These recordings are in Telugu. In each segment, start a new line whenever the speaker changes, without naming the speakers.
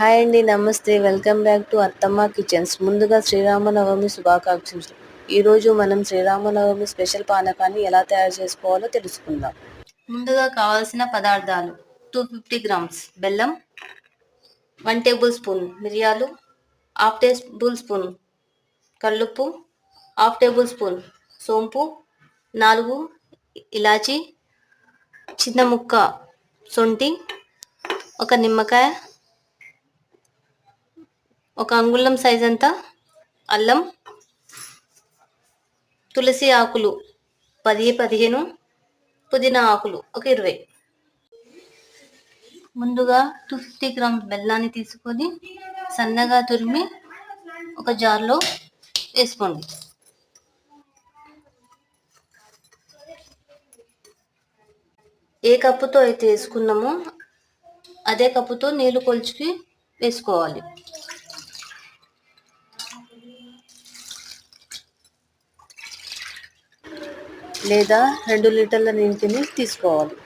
హాయ్ అండి నమస్తే. Welcome back to Attamma kitchens. ముందుగా శ్రీరామనవమి శుభాకాంక్షలు. ఈరోజు మనం శ్రీరామనవమి స్పెషల్ పానకాన్ని ఎలా తయారు చేసుకోవాలో తెలుసుకుందాం.
ముందుగా కావాల్సిన పదార్థాలు టూ ఫిఫ్టీ గ్రామ్స్ బెల్లం వన్ టేబుల్ స్పూన్ మిరియాలు హాఫ్ టేబుల్ స్పూన్ కల్లుప్పు హాఫ్ టేబుల్ స్పూన్ సోంపు నాలుగు ఇలాచి చిన్న ముక్క సొంటి ఒక నిమ్మకాయ ఒక అంగుళం సైజ్ అంతా అల్లం తులసి ఆకులు పది పదిహేను పుదీనా ఆకులు ఒక ఇరవై. ముందుగా టూ ఫిఫ్టీ గ్రామ్స్ బెల్లాన్ని తీసుకొని సన్నగా తురిమి ఒక జార్లో వేసుకోండి. ఏ కప్పుతో అయితే వేసుకున్నామో అదే కప్పుతో నీళ్ళు కొలుచుకి వేసుకోవాలి.
లేదా రెండు లీటర్ల నీటిని తీసుకోవాలి.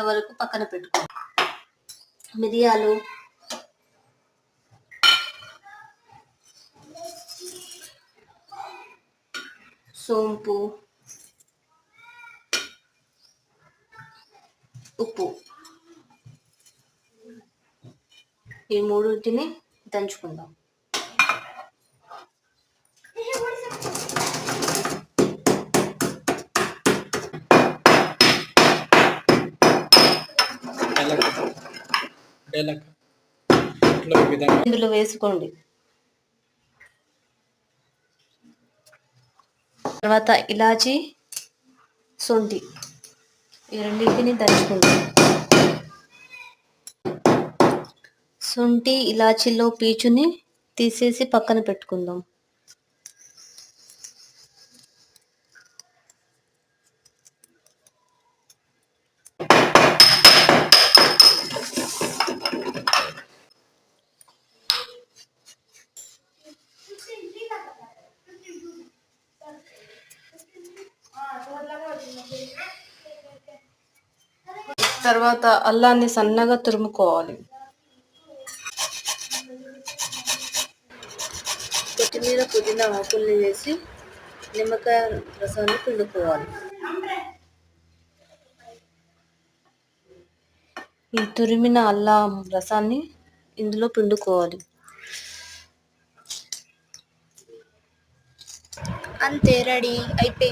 వరకు పక్కన పెట్టుకో. మిరియాలు. సోంపు. ఉప్పు. ఈ మూడింటిని దంచుకుందాం. ఇందులో వేసుకోండి. తర్వాత ఇలాచి సొంటి ఈ రెండింటిని దంచుకుంటాం శుంఠి ఇలాచీలో పీచుని తీసేసి పక్కన పెట్టుకుందాం.
తర్వాత అల్లాన్ని సన్నగా తురుముకోవాలి. కొత్తిమీర పుదీనా ఆకుల్ని వేసి నిమ్మకాయ రసాన్ని పిండుకోవాలి.
ఈ తురిమిన అల్లం రసాన్ని ఇందులో పిండుకోవాలి.
అంతే రెడీ అయిపోయింది.